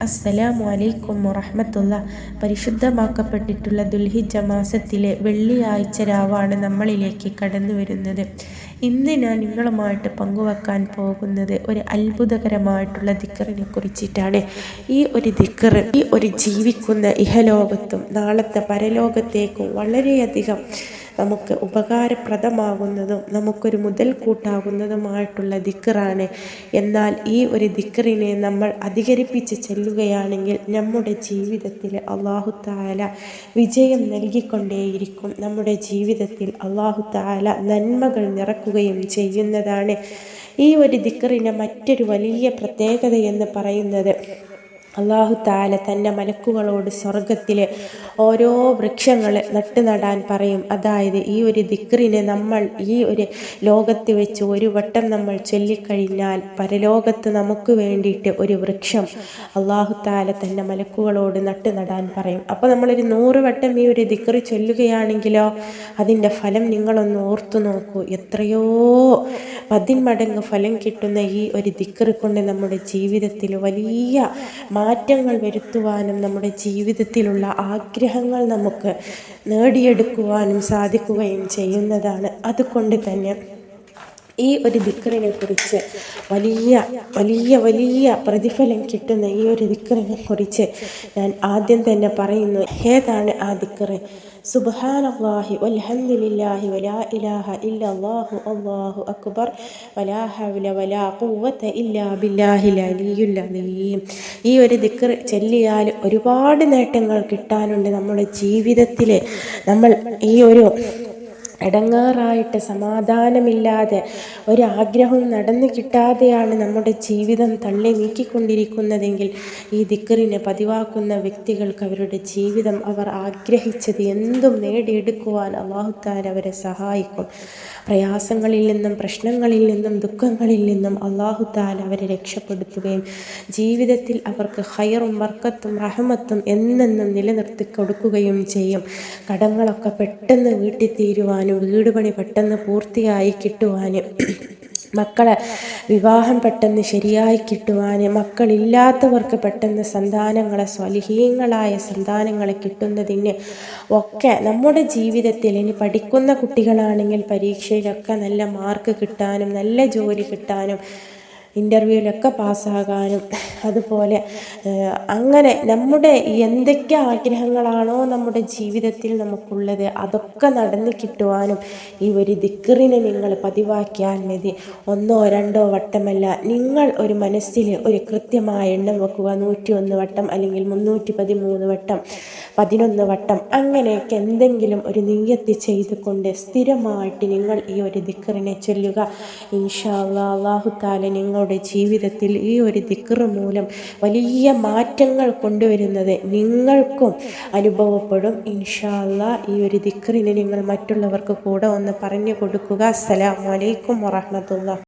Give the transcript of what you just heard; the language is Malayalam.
അസ്സലാമു അലൈക്കും വറഹമത്തുള്ള പരിശുദ്ധമാക്കപ്പെട്ടിട്ടുള്ള ദുൽഹിജ മാസത്തിലെ വെള്ളിയാഴ്ച രാവാണ് നമ്മളിലേക്ക് കടന്നു വരുന്നത്. ഇന്ന് ഞാൻ നിങ്ങളുമായിട്ട് പങ്കുവെക്കാൻ പോകുന്നത് ഒരു അത്ഭുതകരമായിട്ടുള്ള ദിക്കറിനെ കുറിച്ചിട്ടാണ്. ഈ ഒരു ദിക്കർ ഈ ഒരു ജീവിക്കുന്ന ഇഹലോകത്തും നാളത്തെ പരലോകത്തേക്കും വളരെയധികം നമുക്ക് ഉപകാരപ്രദമാകുന്നതും നമുക്കൊരു മുതൽക്കൂട്ടാകുന്നതുമായിട്ടുള്ള ദിക്കറാണ്. എന്നാൽ ഈ ഒരു ദിക്കറിനെ നമ്മൾ അധികരിപ്പിച്ച് ചെല്ലുകയാണെങ്കിൽ നമ്മുടെ ജീവിതത്തിൽ അള്ളാഹു താല വിജയം നൽകിക്കൊണ്ടേയിരിക്കും. നമ്മുടെ ജീവിതത്തിൽ അള്ളാഹു താല നന്മകൾ നിറക്കുകയും ചെയ്യുന്നതാണ് ഈ ഒരു ദിക്കറിന്റെ മറ്റൊരു വലിയ പ്രത്യേകത എന്ന് പറയുന്നത്. അള്ളാഹു താല തന്റെ മലക്കുകളോട് സ്വർഗത്തിലെ ഓരോ വൃക്ഷങ്ങളെ നട്ടു നടാൻ പറയും. അതായത് ഈ ഒരു ദിക്റിനെ നമ്മൾ ഈ ഒരു ലോകത്ത് വെച്ച് ഒരു വട്ടം നമ്മൾ ചൊല്ലിക്കഴിഞ്ഞാൽ പരലോകത്ത് നമുക്ക് വേണ്ടിയിട്ട് ഒരു വൃക്ഷം അള്ളാഹു താല തന്നെ മലക്കുകളോട് നട്ടു നടാൻ പറയും. അപ്പോൾ നമ്മളൊരു നൂറ് വട്ടം ഈ ഒരു ദിക്റി ചൊല്ലുകയാണെങ്കിലോ അതിന്റെ ഫലം നിങ്ങളൊന്ന് ഓർത്തു നോക്കൂ. എത്രയോ പതിന്മടങ്ങ് ഫലം കിട്ടുന്ന ഈ ഒരു ദിക്റ് കൊണ്ട് നമ്മുടെ ജീവിതത്തിൽ വലിയ മാറ്റങ്ങൾ വരുത്തുവാനും നമ്മുടെ ജീവിതത്തിലുള്ള ആഗ്രഹങ്ങൾ നമുക്ക് നേടിയെടുക്കുവാനും സാധിക്കുകയും ചെയ്യുന്നതാണ്. അതുകൊണ്ട് തന്നെ ഈ ഒരു ദിക്കറിനെ കുറിച്ച് വലിയ വലിയ വലിയ പ്രതിഫലം കിട്ടുന്ന ഈ ഒരു ദിക്കറിനെ കുറിച്ച് ഞാൻ ആദ്യം തന്നെ പറയുന്നു. ഏതാണ് ആ ദിക്കറ്? വലാ ഇലാഹ ഇല്ലല്ലാഹു അല്ലാഹു അക്ബർ. വലാ വലാ ഖുവത ഇല്ലാ ഈ ഒരു ദിക്കർ ചൊല്ലിയാൽ ഒരുപാട് നേട്ടങ്ങൾ കിട്ടാനുണ്ട് നമ്മുടെ ജീവിതത്തിൽ നമ്മൾ ഈ ഒരു ഇടങ്ങാറായിട്ട് സമാധാനമില്ലാതെ ഒരാഗ്രഹവും നടന്നു കിട്ടാതെയാണ് നമ്മുടെ ജീവിതം തള്ളി നീക്കിക്കൊണ്ടിരിക്കുന്നതെങ്കിൽ ഈ ദിക്കറിനെ പതിവാക്കുന്ന വ്യക്തികൾക്ക് അവരുടെ ജീവിതം അവർ ആഗ്രഹിച്ചത് എന്തും നേടിയെടുക്കുവാൻ അള്ളാഹുത്താൽ അവരെ സഹായിക്കും. പ്രയാസങ്ങളിൽ നിന്നും പ്രശ്നങ്ങളിൽ നിന്നും ദുഃഖങ്ങളിൽ നിന്നും അള്ളാഹുത്താൽ അവരെ രക്ഷപ്പെടുത്തുകയും ജീവിതത്തിൽ അവർക്ക് ഹയറും വർക്കത്തും റഹമത്തും എന്നെന്നും നിലനിർത്തി കൊടുക്കുകയും ചെയ്യും. കടങ്ങളൊക്കെ പെട്ടെന്ന് വീട്ടിത്തീരുവാനും വീട് പണി പെട്ടെന്ന് പൂർത്തിയായി കിട്ടുവാനും മക്കളെ വിവാഹം പെട്ടെന്ന് ശരിയായി കിട്ടുവാൻ മക്കളില്ലാത്തവർക്ക് പെട്ടെന്ന് സന്താനങ്ങളെ സ്വലിഹീങ്ങളായ സന്താനങ്ങളെ കിട്ടുന്നതിന് ഒക്കെ നമ്മുടെ ജീവിതത്തിൽ ഇനി പഠിക്കുന്ന കുട്ടികളാണെങ്കിൽ പരീക്ഷയിലൊക്കെ നല്ല മാർക്ക് കിട്ടാനും നല്ല ജോലി കിട്ടാനും ഇന്റർവ്യൂവിലൊക്കെ പാസ്സാകാനും അതുപോലെ അങ്ങനെ നമ്മുടെ എന്തൊക്കെ ആഗ്രഹങ്ങളാണോ നമ്മുടെ ജീവിതത്തിൽ നമുക്കുള്ളത് അതൊക്കെ നടന്നു കിട്ടുവാനും ഈ ഒരു ദിക്കറിനെ നിങ്ങൾ പതിവാക്കിയാൽ മതി. ഒന്നോ രണ്ടോ വട്ടമല്ല നിങ്ങൾ ഒരു മനസ്സിൽ ഒരു കൃത്യമായ എണ്ണം വെക്കുക. നൂറ്റി ഒന്ന് വട്ടം അല്ലെങ്കിൽ മുന്നൂറ്റി പതിമൂന്ന് വട്ടം പതിനൊന്ന് വട്ടം അങ്ങനെയൊക്കെ എന്തെങ്കിലും ഒരു നീയത്തി ചെയ്തുകൊണ്ട് സ്ഥിരമായിട്ട് നിങ്ങൾ ഈ ഒരു ദിക്കറിനെ ചൊല്ലുക. ഇൻഷാ അള്ളാഹു താല നിങ്ങൾ നിങ്ങളുടെ ജീവിതത്തിൽ ഈ ഒരു ദിക്റ് മൂലം വലിയ മാറ്റങ്ങൾ കൊണ്ടുവരുന്നത് നിങ്ങൾക്കും അനുഭവപ്പെടും. ഇൻഷാല്ല ഈ ഒരു ദിക്റിനെ നിങ്ങൾ മറ്റുള്ളവർക്ക് കൂടെ ഒന്ന് പറഞ്ഞു കൊടുക്കുക. അസ്സലാമലൈക്കും വറഹമത്തുള്ള